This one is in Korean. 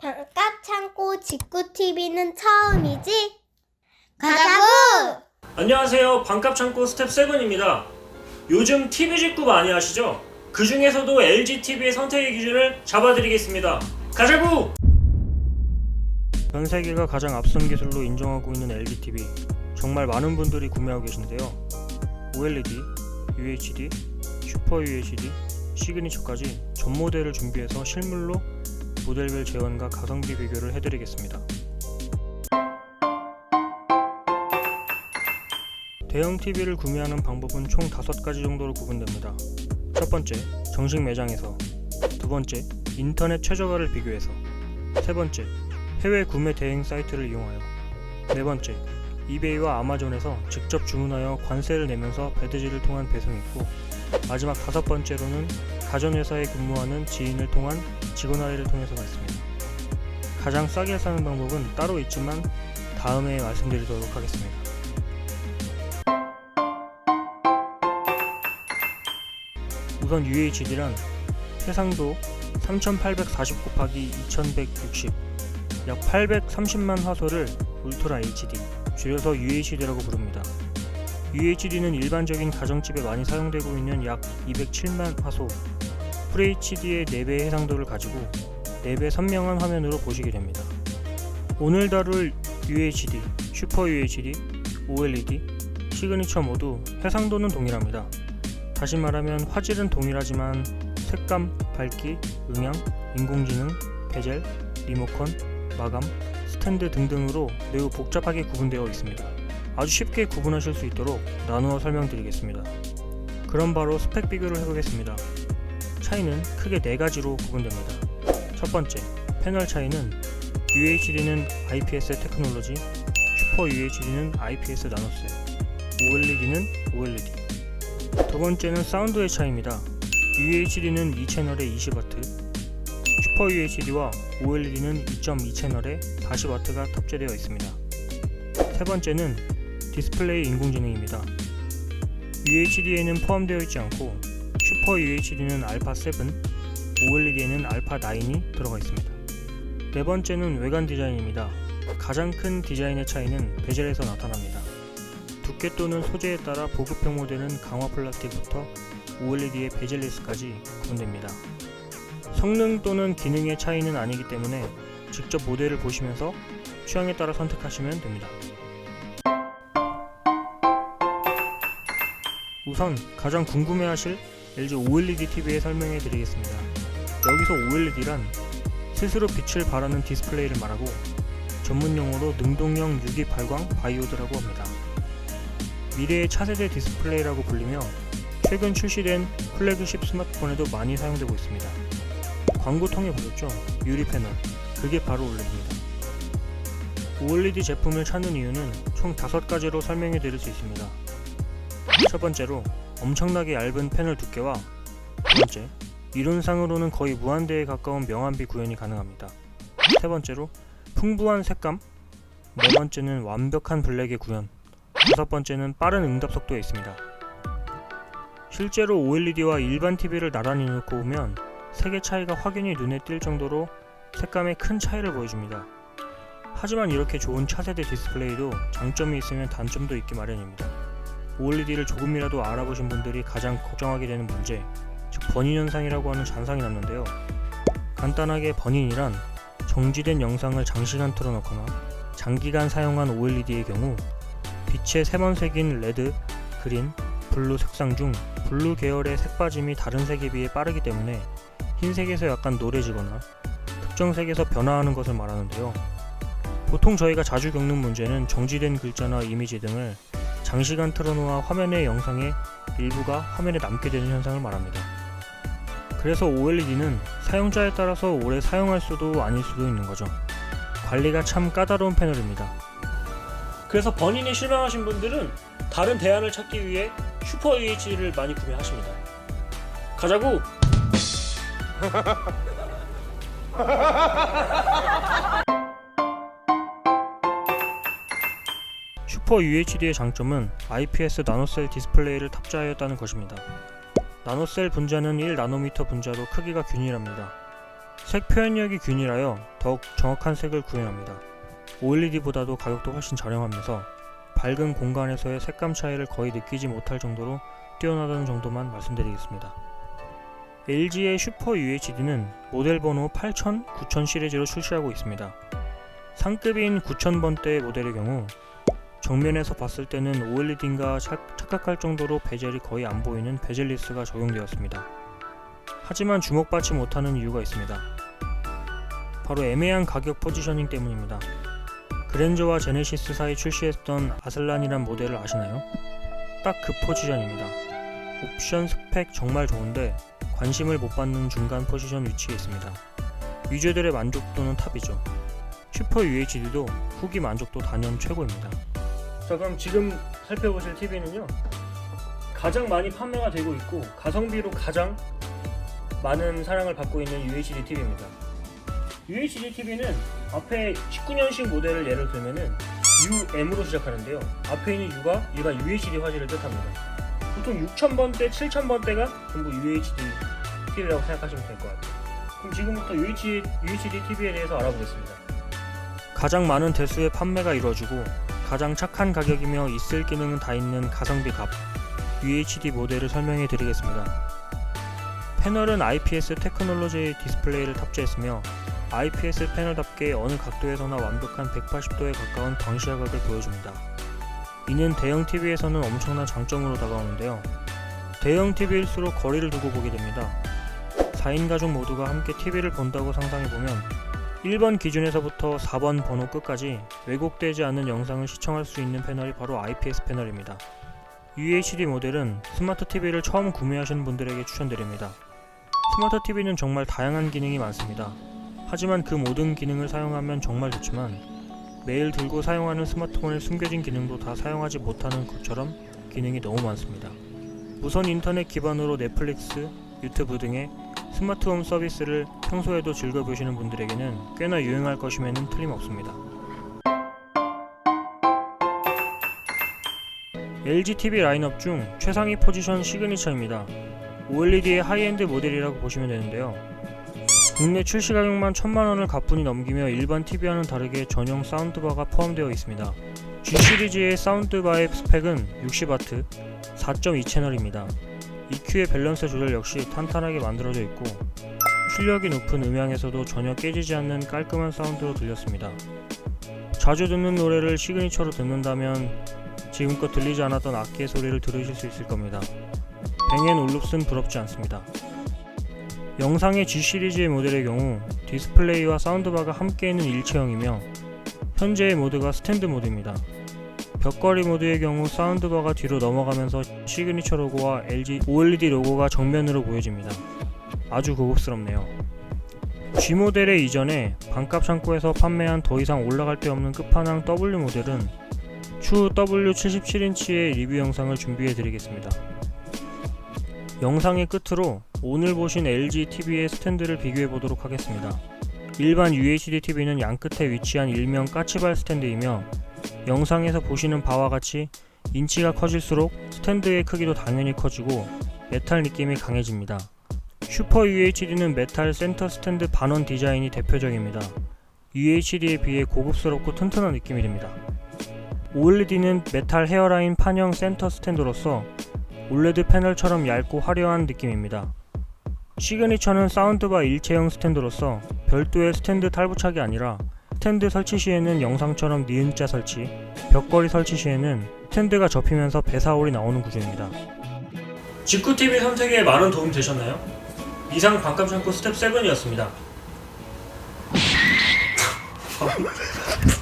반값 창고 직구 TV는 처음이지? 가자구! 안녕하세요. 반값 창고 스텝 7입니다. 요즘 TV 직구 많이 하시죠? 그 중에서도 LG TV의 선택의 기준을 잡아드리겠습니다. 가자구! 전 세계가 가장 앞선 기술로 인정하고 있는 LG TV. 정말 많은 분들이 구매하고 계신데요. OLED, UHD, 슈퍼 UHD, 시그니처까지 전 모델을 준비해서 실물로 모델별 재원과 가성비 비교를 해드리겠습니다. 대형 TV를 구매하는 방법은 총 5가지 정도로 구분됩니다. 첫 번째, 정식 매장에서. 두 번째, 인터넷 최저가를 비교해서. 세 번째, 해외 구매 대행 사이트를 이용하여. 네 번째, 이베이와 아마존에서 직접 주문하여 관세를 내면서 배드지를 통한 배송이 있고 마지막 다섯 번째로는 가전회사에 근무하는 지인을 통한 직원 할인을 통해서가 있습니다. 가장 싸게 사는 방법은 따로 있지만 다음에 말씀드리도록 하겠습니다. 우선 UHD란 해상도 3840 곱하기 2160, 약 830만 화소를 울트라 HD, 줄여서 UHD라고 부릅니다. UHD는 일반적인 가정집에 많이 사용되고 있는 약 207만 화소, FHD의 4배의 해상도를 가지고 4배 선명한 화면으로 보시게 됩니다. 오늘 다룰 UHD, 슈퍼 UHD, OLED, 시그니처 모두 해상도는 동일합니다. 다시 말하면 화질은 동일하지만 색감, 밝기, 음향, 인공지능, 베젤, 리모컨, 마감, 스탠드 등등으로 매우 복잡하게 구분되어 있습니다. 아주 쉽게 구분하실 수 있도록 나누어 설명드리겠습니다. 그럼 바로 스펙 비교를 해보겠습니다. 차이는 크게 네 가지로 구분됩니다. 첫 번째, 패널 차이는 UHD는 IPS 테크놀로지, 슈퍼 UHD는 IPS 나노셀, OLED는 OLED. 두 번째는 사운드의 차이입니다. UHD는 2채널에 20W, 슈퍼 UHD와 OLED는 2.2 채널에 40W가 탑재되어 있습니다. 세 번째는 디스플레이 인공지능입니다. UHD에는 포함되어 있지 않고 슈퍼 UHD는 알파 7, OLED에는 알파 9이 들어가 있습니다. 네 번째는 외관 디자인입니다. 가장 큰 디자인의 차이는 베젤에서 나타납니다. 두께 또는 소재에 따라 보급형 모델은 강화 플라스틱부터 OLED의 베젤리스까지 구분됩니다. 성능 또는 기능의 차이는 아니기 때문에 직접 모델을 보시면서 취향에 따라 선택하시면 됩니다. 우선 가장 궁금해하실 LG OLED TV에 설명해 드리겠습니다. 여기서 OLED란 스스로 빛을 발하는 디스플레이를 말하고 전문 용어로 능동형 유기 발광 바이오드라고 합니다. 미래의 차세대 디스플레이라고 불리며 최근 출시된 플래그십 스마트폰에도 많이 사용되고 있습니다. 광고 통해 보셨죠? 유리 패널. 그게 바로 OLED입니다. OLED 제품을 찾는 이유는 총 5가지로 설명해 드릴 수 있습니다. 첫 번째로 엄청나게 얇은 패널 두께와 두 번째, 이론상으로는 거의 무한대에 가까운 명암비 구현이 가능합니다. 세 번째로 풍부한 색감, 네 번째는 완벽한 블랙의 구현, 다섯 번째는 빠른 응답 속도에 있습니다. 실제로 OLED와 일반 TV를 나란히 놓고 보면 색의 차이가 확연히 눈에 띌 정도로 색감에 큰 차이를 보여줍니다. 하지만 이렇게 좋은 차세대 디스플레이도 장점이 있으면 단점도 있기 마련입니다. OLED를 조금이라도 알아보신 분들이 가장 걱정하게 되는 문제, 즉 번인 현상이라고 하는 잔상이 남는데요. 간단하게 번인이란 정지된 영상을 장시간 틀어놓거나 장기간 사용한 OLED의 경우 빛의 세 번 색인 레드, 그린, 블루 색상 중 블루 계열의 색 빠짐이 다른 색에 비해 빠르기 때문에 흰색에서 약간 노래지거나 특정 색에서 변화하는 것을 말하는데요. 보통 저희가 자주 겪는 문제는 정지된 글자나 이미지 등을 장시간 틀어놓아 화면의 영상의 일부가 화면에 남게 되는 현상을 말합니다. 그래서 OLED는 사용자에 따라서 오래 사용할 수도 아닐 수도 있는 거죠. 관리가 참 까다로운 패널입니다. 그래서 번인에 실망하신 분들은 다른 대안을 찾기 위해 슈퍼 UHD를 많이 구매하십니다. 가자고! 슈퍼 UHD의 장점은 IPS 나노셀 디스플레이를 탑재하였다는 것입니다. 나노셀 분자는 1나노미터 분자로 크기가 균일합니다. 색 표현력이 균일하여 더욱 정확한 색을 구현합니다. OLED보다도 가격도 훨씬 저렴하면서 밝은 공간에서의 색감 차이를 거의 느끼지 못할 정도로 뛰어나다는 정도만 말씀드리겠습니다. LG의 슈퍼 UHD는 모델 번호 8000, 9000 시리즈로 출시하고 있습니다. 상급인 9000번대의 모델의 경우 정면에서 봤을 때는 OLED인가 착각할 정도로 베젤이 거의 안 보이는 베젤리스가 적용되었습니다. 하지만 주목받지 못하는 이유가 있습니다. 바로 애매한 가격 포지셔닝 때문입니다. 그랜저와 제네시스 사이 출시했던 아슬란이란 모델을 아시나요? 딱 그 포지션입니다. 옵션 스펙 정말 좋은데 관심을 못 받는 중간 포지션 위치에 있습니다. 유저들의 만족도는 탑이죠. 슈퍼 UHD도 후기 만족도 단연 최고입니다. 자 그럼 지금 살펴보실 TV는요 가장 많이 판매가 되고 있고 가성비로 가장 많은 사랑을 받고 있는 UHD TV입니다. UHD TV는 앞에 19년식 모델을 예를 들면은 UM으로 시작하는데요. 앞에 있는 U가 얘가 UHD 화질을 뜻합니다. 보통 6000번대, 7000번대가 전부 UHD TV라고 생각하시면 될 것 같아요. 그럼 지금부터 UHD, UHD TV에 대해서 알아보겠습니다. 가장 많은 대수의 판매가 이루어지고 가장 착한 가격이며 있을 기능은 다 있는 가성비 값 UHD 모델을 설명해 드리겠습니다. 패널은 IPS 테크놀로지 디스플레이를 탑재했으며 IPS 패널답게 어느 각도에서나 완벽한 180도에 가까운 광시야각을 보여줍니다. 이는 대형 TV에서는 엄청난 장점으로 다가오는데요. 대형 TV일수록 거리를 두고 보게 됩니다. 4인 가족 모두가 함께 TV를 본다고 상상해보면 1번 기준에서부터 4번 번호 끝까지 왜곡되지 않는 영상을 시청할 수 있는 패널이 바로 IPS 패널입니다. UHD 모델은 스마트 TV를 처음 구매하시는 분들에게 추천드립니다. 스마트 TV는 정말 다양한 기능이 많습니다. 하지만 그 모든 기능을 사용하면 정말 좋지만 매일 들고 사용하는 스마트폰의 숨겨진 기능도 다 사용하지 못하는 것처럼 기능이 너무 많습니다. 무선 인터넷 기반으로 넷플릭스, 유튜브 등의 스마트홈 서비스를 평소에도 즐겨보시는 분들에게는 꽤나 유용할 것임에는 틀림없습니다. LG TV 라인업 중 최상위 포지션 시그니처입니다. OLED의 하이엔드 모델이라고 보시면 되는데요. 국내 출시 가격만 1000만원을 가뿐히 넘기며 일반 TV와는 다르게 전용 사운드바가 포함되어 있습니다. G 시리즈의 사운드바의 스펙은 60W, 4.2 채널입니다. EQ의 밸런스 조절 역시 탄탄하게 만들어져 있고 출력이 높은 음향에서도 전혀 깨지지 않는 깔끔한 사운드로 들렸습니다. 자주 듣는 노래를 시그니처로 듣는다면 지금껏 들리지 않았던 악기의 소리를 들으실 수 있을 겁니다. 뱅앤 올룹스는 부럽지 않습니다. 영상의 G 시리즈의 모델의 경우 디스플레이와 사운드바가 함께 있는 일체형이며 현재의 모드가 스탠드 모드입니다. 벽걸이 모드의 경우 사운드바가 뒤로 넘어가면서 시그니처 로고와 LG OLED 로고가 정면으로 보여집니다. 아주 고급스럽네요. G 모델의 이전에 반값 창고에서 판매한 더 이상 올라갈 데 없는 끝판왕 W 모델은 추후 W77인치의 리뷰 영상을 준비해 드리겠습니다. 영상의 끝으로 오늘 보신 LG TV의 스탠드를 비교해 보도록 하겠습니다. 일반 UHD TV는 양 끝에 위치한 일명 까치발 스탠드이며 영상에서 보시는 바와 같이 인치가 커질수록 스탠드의 크기도 당연히 커지고 메탈 느낌이 강해집니다. 슈퍼 UHD는 메탈 센터 스탠드 반원 디자인이 대표적입니다. UHD에 비해 고급스럽고 튼튼한 느낌이 듭니다. OLED는 메탈 헤어라인 판형 센터 스탠드로서 OLED 패널처럼 얇고 화려한 느낌입니다. 시그니처는 사운드바 일체형 스탠드로서 별도의 스탠드 탈부착이 아니라 스탠드 설치 시에는 영상처럼 니은자 설치, 벽걸이 설치 시에는 스탠드가 접히면서 배사홀이 나오는 구조입니다. 직구TV 선택에 많은 도움 되셨나요? 이상 반값 창고 스텝 7이었습니다.